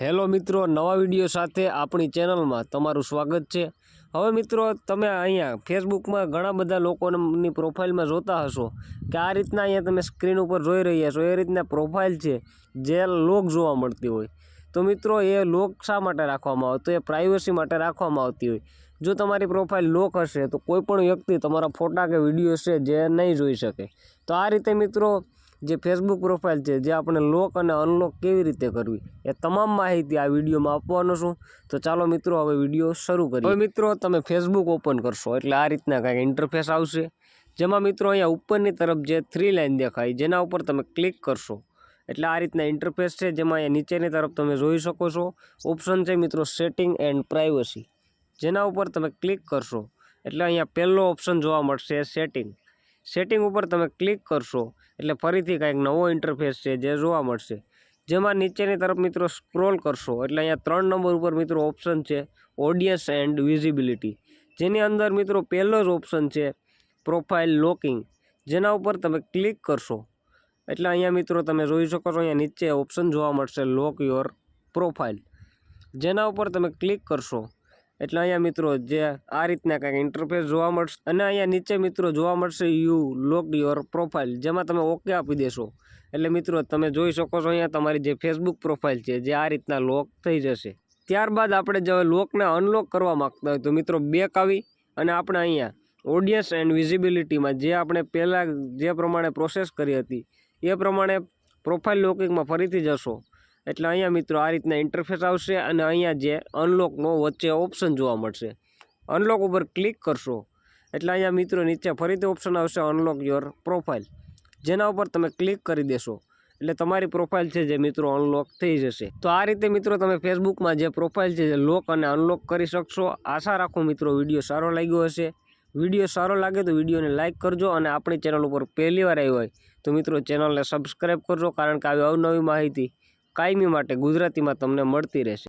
Hello મિત્રો, નવા video સાથે આપણી ચેનલમાં તમારું સ્વાગત છે. હવે મિત્રો, તમે અહીંયા ફેસબુકમાં ઘણા બધા લોકોની પ્રોફાઇલમાં જોતા હશો કે આ રીતના અહીંયા તમે સ્ક્રીન ઉપર જોઈ રહ્યા છો. એ રીતના પ્રોફાઇલ છે જે લોક જોવા મળતી હોય. તો મિત્રો, એ લોક શા માટે રાખવામાં આવે તો એ પ્રાઇવસી માટે રાખવામાં આવતી હોય. જો તમારી પ્રોફાઇલ લોક હશે તો કોઈપણ વ્યક્તિ તમારા ફોટા કે વીડિયો છે જે નહીં જોઈ શકે. તો આ રીતે મિત્રો જે ફેસબુક પ્રોફાઇલ છે, જે આપણે લોક અને અનલોક કેવી રીતે કરવી, એ તમામ માહિતી આ વિડીયોમાં આપવાનો છું. તો ચાલો મિત્રો, હવે વીડિયો શરૂ કરીએ. હવે મિત્રો, તમે ફેસબુક ઓપન કરશો, એટલે આ રીતના કાંઈક ઇન્ટરફેસ આવશે. જેમાં મિત્રો, અહીંયા ઉપરની તરફ જે થ્રી લાઇન દેખાય, જેના ઉપર તમે ક્લિક કરશો. એટલે આ રીતના ઇન્ટરફેસ છે, જેમાં અહીંયા નીચેની તરફ તમે જોઈ શકો છો. ઓપ્શન છે મિત્રો સેટિંગ એન્ડ પ્રાઇવસી જેના ઉપર તમે ક્લિક કરશો. એટલે અહીંયા પહેલો ઓપ્શન જોવા મળશે સેટિંગ સેટિંગ ઉપર તમે ક્લિક કરશો, એટલે ફરીથી કાંઈક નવો ઇન્ટરફેસ છે જે જોવા મળશે. જેમાં નીચેની તરફ મિત્રો સ્ક્રોલ કરશો, એટલે અહીંયા ત્રણ નંબર ઉપર મિત્રો ઓપ્શન છે ઓડિયન્સ એન્ડ વિઝિબિલિટી જેની અંદર મિત્રો પહેલો જ ઓપ્શન છે પ્રોફાઇલ લોકિંગ જેના ઉપર તમે ક્લિક કરશો, એટલે અહીંયા મિત્રો તમે જોઈ શકો છો, અહીંયા નીચે ઓપ્શન જોવા મળશે લોક યોર પ્રોફાઇલ જેના ઉપર તમે ક્લિક કરશો એટલે અહીંયા મિત્રો જે આ રીતના કંઈક ઇન્ટરફેસ જોવા મળશે અને અહીંયા નીચે મિત્રો જોવા મળશે યુ લોક યોર પ્રોફાઇલ, જેમાં તમે ઓકે આપી દેશો. એટલે મિત્રો તમે જોઈ શકો છો અહીંયા તમારી જે ફેસબુક પ્રોફાઇલ છે જે આ રીતના લોક થઈ જશે. ત્યારબાદ આપણે જો લોકને અનલોક કરવા માગતા હોય તો મિત્રો બેક આવી અને આપણે અહીંયા ઓડિયન્સ એન્ડ વિઝિબિલિટીમાં જે આપણે પહેલાં જે પ્રમાણે પ્રોસેસ કરી હતી, એ પ્રમાણે પ્રોફાઇલ લોકિંગમાં ફરીથી જશો. એટલે અહીંયા મિત્રો આ રીતના ઇન્ટરફેસ આવશે અને અહીંયા જે અનલોકનો વચ્ચે ઓપ્શન જોવા મળશે. અનલોક ઉપર ક્લિક કરશો. એટલે અહીંયા મિત્રો નીચે ફરીથી ઓપ્શન આવશે અનલોક યોર પ્રોફાઇલ જેના ઉપર તમે ક્લિક કરી દેશો. એટલે તમારી પ્રોફાઇલ છે જે મિત્રો અનલોક થઈ જશે. તો આ રીતે મિત્રો તમે ફેસબુકમાં જે પ્રોફાઇલ છે જે લોક અને અનલોક કરી શકશો. આશા રાખું મિત્રો વીડિયો સારો લાગ્યો હશે. વીડિયો સારો લાગે તો વિડીયોને લાઇક કરજો અને આપણી ચેનલ ઉપર પહેલી વાર આવી હોય તો મિત્રો ચેનલને સબસ્ક્રાઈબ કરજો કારણ કે આવી અવનવી માહિતી કાયમી માટે ગુજરાતીમાં તમને મળતી રહેશે.